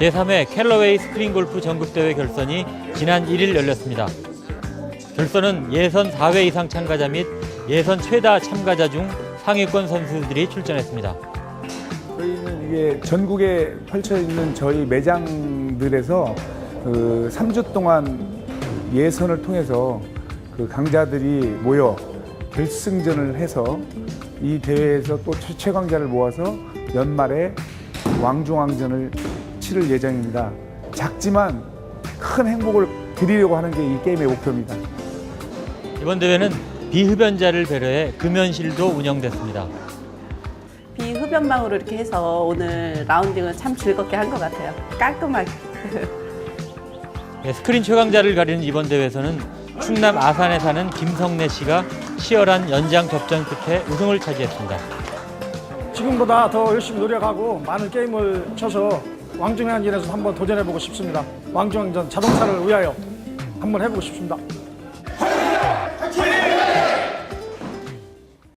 제3회 캘러웨이 스크린 골프 전국대회 결선이 지난 1일 열렸습니다. 결선은 예선 4회 이상 참가자 및 예선 최다 참가자 중 상위권 선수들이 출전했습니다. 저희는 이게 전국에 펼쳐 있는 저희 매장들에서 그 3주 동안 예선을 통해서 그 강자들이 모여 결승전을 해서 이 대회에서 또 최- 최강자를 모아서 연말에 왕중왕전을 치를 예정입니다. 작지만 큰 행복을 드리려고 하는 게 이 게임의 목표입니다. 이번 대회는 비흡연자를 배려해 금연실도 운영됐습니다. 비흡연망으로 이렇게 해서 오늘 라운딩을 참 즐겁게 한 것 같아요. 깔끔하게. 네, 스크린 최강자를 가리는 이번 대회에서는 충남 아산에 사는 김성래 씨가 치열한 연장 접전 끝에 우승을 차지했습니다. 지금보다 더 열심히 노력하고 많은 게임을 쳐서 왕중왕전에서 한번 도전해보고 싶습니다. 왕중왕전 자동차를 위하여 한번 해보고 싶습니다.